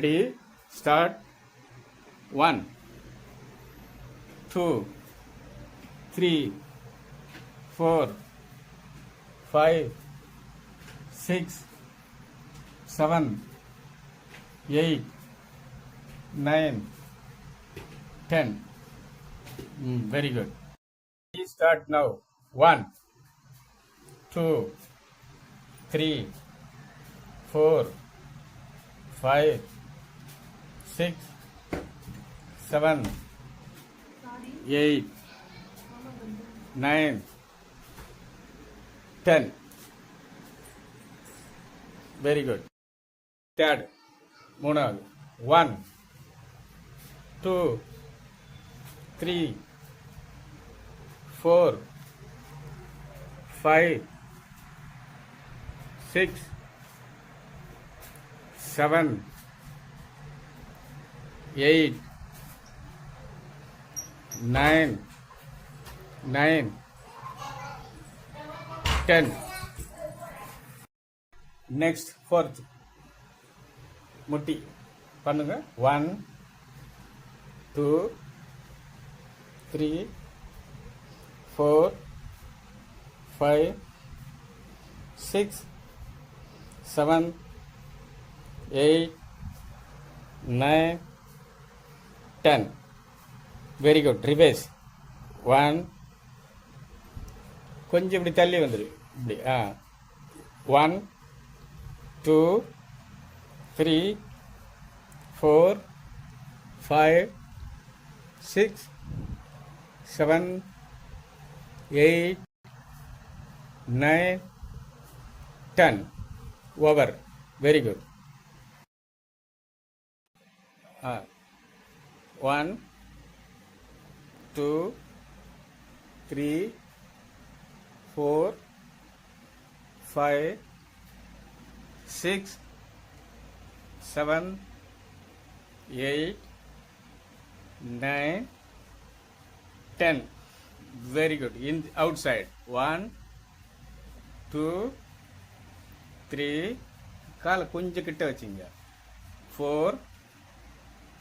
Ready? Start. One, two, three, four, five, six, seven, eight, nine, ten. Mm, very good. Please start now. One, two, three, four, five, six seven eight nine ten very good third మూడవది one two three four five six seven eight nine nine ten next fourth முட்டி பண்ணுங்க one two three four five six seven eight nine ten very good reverse one கொஞ்சம் இப்படி தள்ளி வந்துடு இப்படி ஆ one two three four five six seven eight nine ten over very good ah one two three four five six seven eight nine ten very good in outside one two three காலை கொஞ்சம் கிட்ட வச்சிங்க four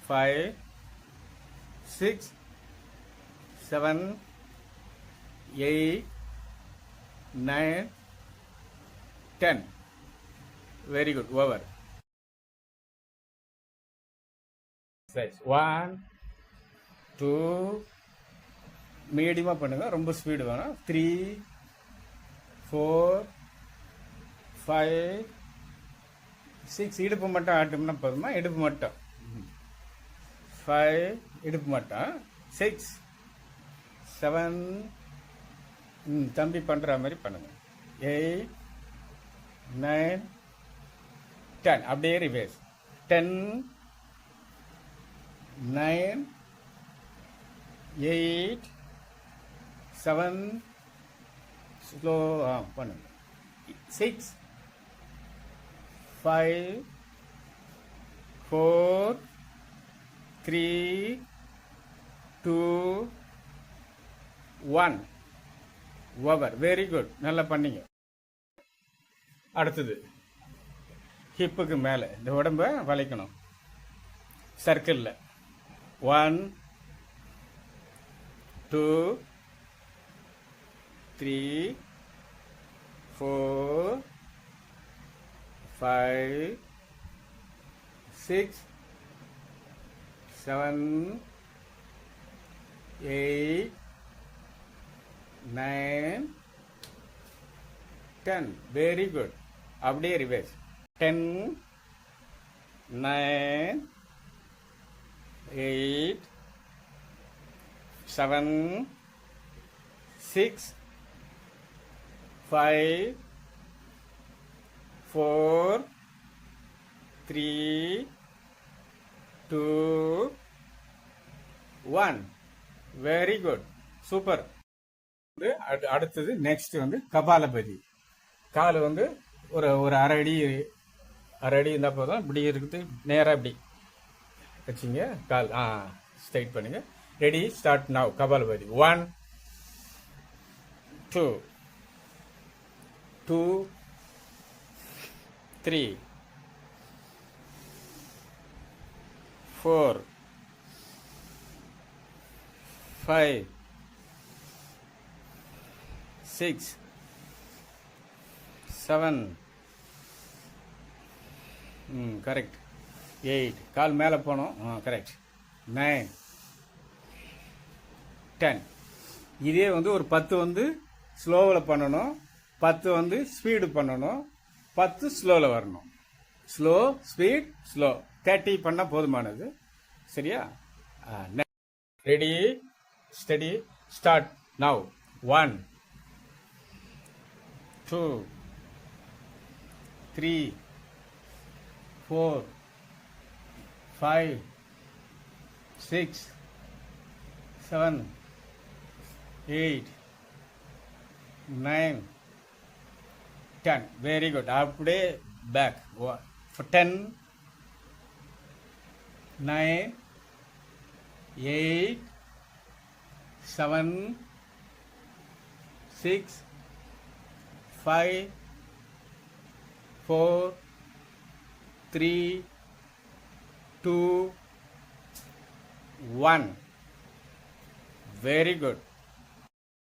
five six seven eight nine ten. Very good over size one two மீடியமாக பண்ணுங்க. ரொம்ப speed வேணும். Three four five six இடுப்பு மட்டும் ஆட்டோம்னா போதுமா? இடுப்பு மட்டும். ஃபைவ் இடுப்பு மட்டும். சிக்ஸ் செவன் ம் தம்பி பண்ணுற மாதிரி பண்ணுங்க. எயிட் நைன் டென் அப்படியே reverse ten nine eight seven slow ஆ பண்ணுங்க. Six five four three two one over very good நல்லா பண்ணிங்க. அடுத்தது. ஹிப்புக்கு மேலே. இந்த உடம்ப வளைக்கணும். சர்க்கிளில் one two three four five six seven eight nine ten very good அப்படியே revise ten nine eight seven six five four three two one very good super வந்து அடு- அடுத்தது நெக்ஸ்ட் வந்து கபாலபதி. கால் வந்து ஒரு ஒரு அரை அடி அரை அடி இருந்தால் போதும். இப்படி இருக்குது நேராக இப்படி. வச்சிங்க கால் ஆ ஸ்ட்ரைட் பண்ணுங்க. Ready start now kapalbhati. One two two three four five six seven hmm correct eight கால் மேலே போனோம். ஆ கரெக்ட் நைன் டென் இதே வந்து ஒரு பத்து வந்து ஸ்லோவில் பண்ணணும். பத்து வந்து ஸ்பீடு பண்ணணும். பத்து ஸ்லோவில் வரணும். ஸ்லோ ஸ்பீட் ஸ்லோ தேர்ட்டி பண்ணால் போதுமானது. சரியா? Ready study start now one two three four five six seven eight nine ten very good அப்படியே back ten nine eight seven six five four three two one very good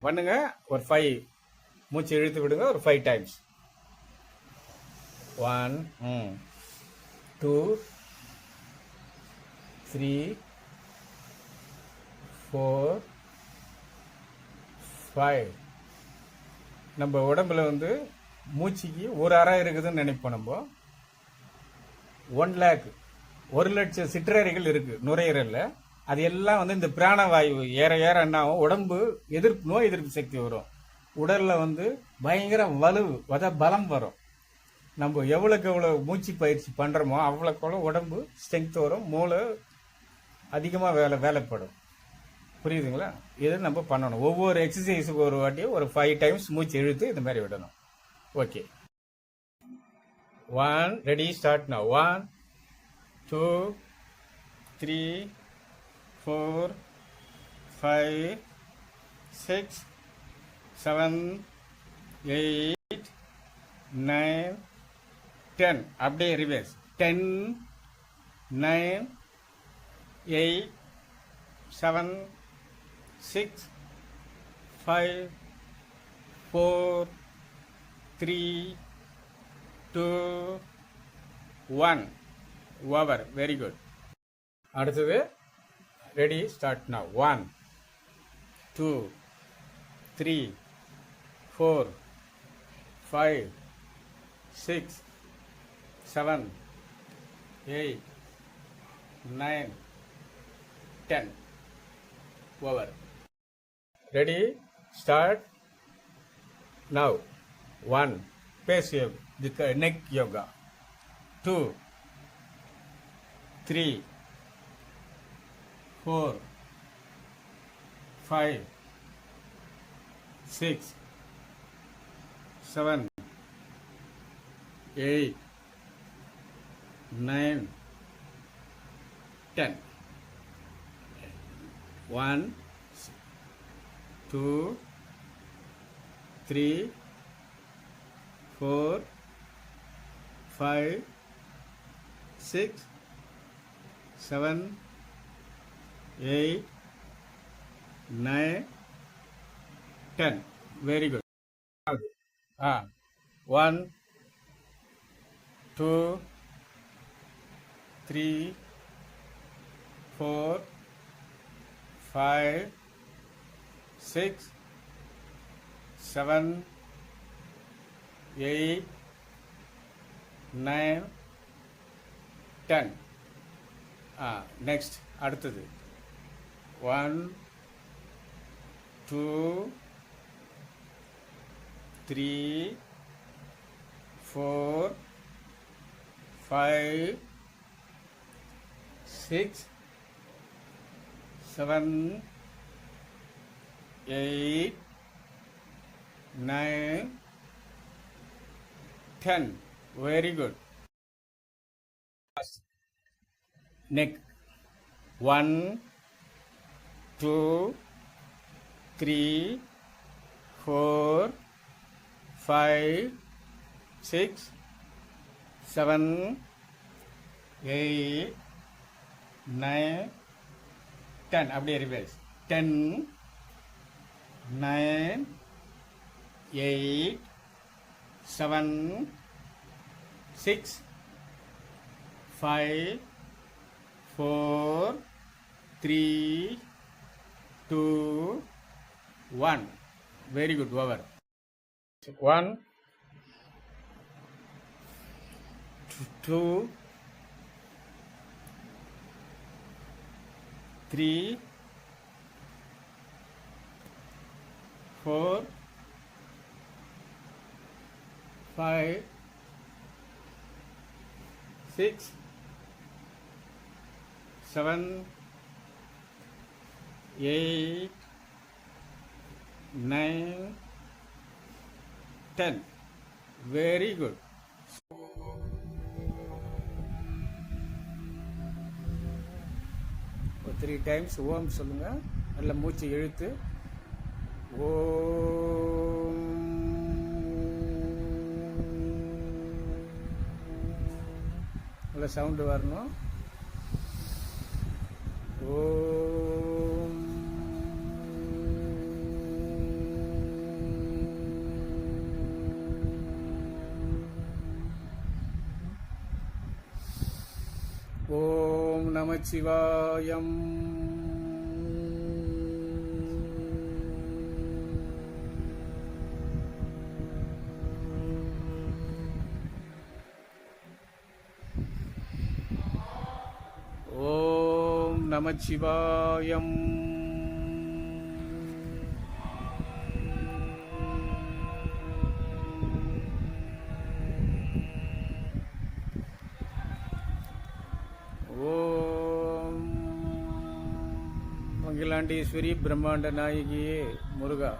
பண்ணுங்க ஒரு five மூச்சு இழுத்து விடுங்க ஒரு five times one two three four five. நம்ம உடம்புல வந்து மூச்சுக்கு ஒரு அறை இருக்குதுன்னு நினைப்போம் நம்ம. ஒன் லேக் ஒரு லட்சம் சிற்றறைகள் இருக்குது நுரையீரலில். அது எல்லாம் வந்து இந்த பிராணவாயு ஏற ஏற என்ன ஆகும் உடம்பு எதிர்ப்பு நோய் எதிர்ப்பு சக்தி வரும். உடலில் வந்து பயங்கர வலு வத பலம் வரும். நம்ம எவ்வளோக்கு எவ்வளோ மூச்சு பயிற்சி பண்ணுறோமோ அவ்வளோக்கு அவ்வளோ உடம்பு ஸ்ட்ரென்த் வரும். மூளை அதிகமாக வேலை வேலைப்படும். புரியுதுங்களா? இதை நம்ம பண்ணணும். ஒவ்வொரு எக்ஸசைஸுக்கு ஒரு வாட்டியும் ஒரு ஃபைவ் டைம்ஸ் மூச்சு இழுத்து இந்த மாதிரி விடணும். Okay one ready start now one two three four five six seven eight nine ten அப்படியே reverse ten nine eight seven six five four three two one over very good அடுத்தது ready start now one two three four five six seven eight nine 10 over ready start now 1 face yoga neck yoga 2 3 4 5 6 7 8 9 10 One, two, three, four, five, six, seven, eight, nine, ten. Very good. Ah, one, two. three, four, five, six, seven, eight, nine, ten. ஆ next அடுத்தது one two three four five six, seven eight nine ten very good neck one two three four five six seven eight nine ten அப்படியே revise ten nine eight seven six five four three two one very good over one two three, four, five, six, seven, eight, nine, ten. Very good. Three times Om சொல்லுங்கள் நல்ல மூச்சு இழுத்து. ஓ நல்ல sound வரணும். ஓ நமச்சிவாயம் ஓம் நமச்சிவாயம் மங்கிலாண்டீஸ்வரி பிரம்மாண்ட நாயகியே முருகா.